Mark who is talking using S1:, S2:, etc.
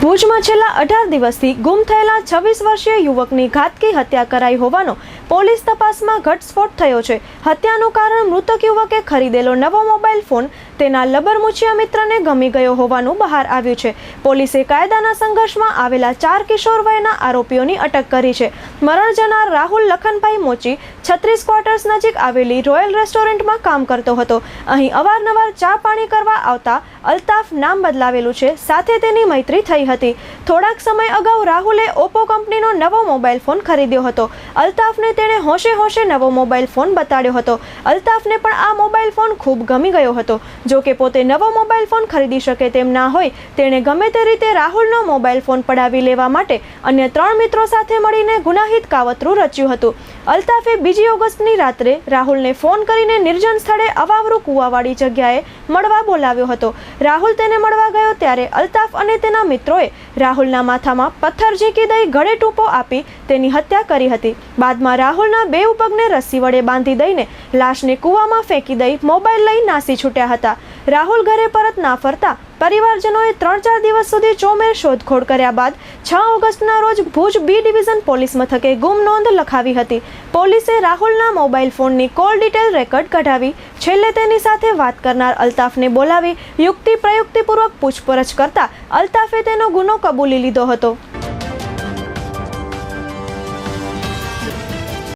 S1: ભુજમાં છેલ્લા અઢાર દિવસથી ગુમ થયેલા છવ્વીસ વર્ષીય યુવકની ઘાતકી હત્યા કરાઈ હોવાનો પોલીસ તપાસમાં ઘટસ્ફોટ થયો છે. હત્યાનું કારણ મૃતક યુવકે ખરીદેલો નવો મોબાઈલ ફોન તેના લબરમુચિયા મિત્રને ગમી ગયો હોવાનું બહાર આવ્યું છે. પોલીસે કાયદાના સંઘર્ષમાં આવેલા ચાર કિશોર વયના આરોપીઓની અટક કરી છે. મરણ જનાર રાહુલ લખનભાઈ મોચી છત્રીસ ક્વાર્ટર્સ નજીક આવેલી રોયલ રેસ્ટોરન્ટમાં કામ કરતો હતો. અહીં અવારનવાર ચા પાણી કરવા આવતા અલ્તાફ નામ બદલાવેલું છે. સાથે તેની મૈત્રી થઈ હતી. થોડાક સમય અગાઉ રાહુલે ઓપ્પો કંપનીનો નવો મોબાઈલ ફોન ખરીદ્યો હતો. અલ્તાફને તેણે હોશે હોશે નવો મોબાઈલ ફોન બતાડ્યો હતો. અલ્તાફને પણ આ મોબાઈલ ફોન ખૂબ ગમી ગયો હતો. જો કે પોતે નવો મોબાઈલ ફોન ખરીદી શકે તેમ ના હોય, તેણે ગમે તે રીતે રાહુલનો મોબાઈલ ફોન પડાવી લેવા માટે અન્ય ત્રણ મિત્રો સાથે મળીને ગુનાહિત કાવતરું રચ્યું હતું. અલ્તાફે બીજી ઓગસ્ટની રાત્રે રાહુલને ફોન કરીને નિર્જન સ્થળે અવાવરું કૂવાવાળી જગ્યાએ મળવા બોલાવ્યો હતો. રાહુલ તેને મળવા ગયો ત્યારે અલ્તાફ અને તેના મિત્રોએ રાહુલના માથામાં પથ્થર ઝીંકી દઈ ગળે ટૂંપો આપી તેની હત્યા કરી હતી. બાદમાં રાહુલના બે ઉપગને રસ્સી વડે બાંધી દઈને લાશને કૂવામાં ફેંકી દઈ મોબાઈલ લઈ નાસી છૂટ્યા હતા. રાહુલ ઘરે પરત ના ફરતા પરિવારજનોએ ત્રણ ચાર દિવસ સુધી ચોમેર શોધખોળ કર્યા બાદ છ ઓગસ્ટના રોજ ભુજ બી ડિવિઝન પોલીસ મથકે ગુમ નોંધ લખાવી હતી. પોલીસે રાહુલના મોબાઈલ ફોનની કોલ ડિટેલ રેકર્ડ કઢાવી, છેલ્લે તેની સાથે વાત કરનાર અલ્તાફને બોલાવી યુક્તિ પ્રયુક્તિપૂર્વક પૂછપરછ કરતા અલ્તાફે તેનો ગુનો કબૂલી લીધો હતો.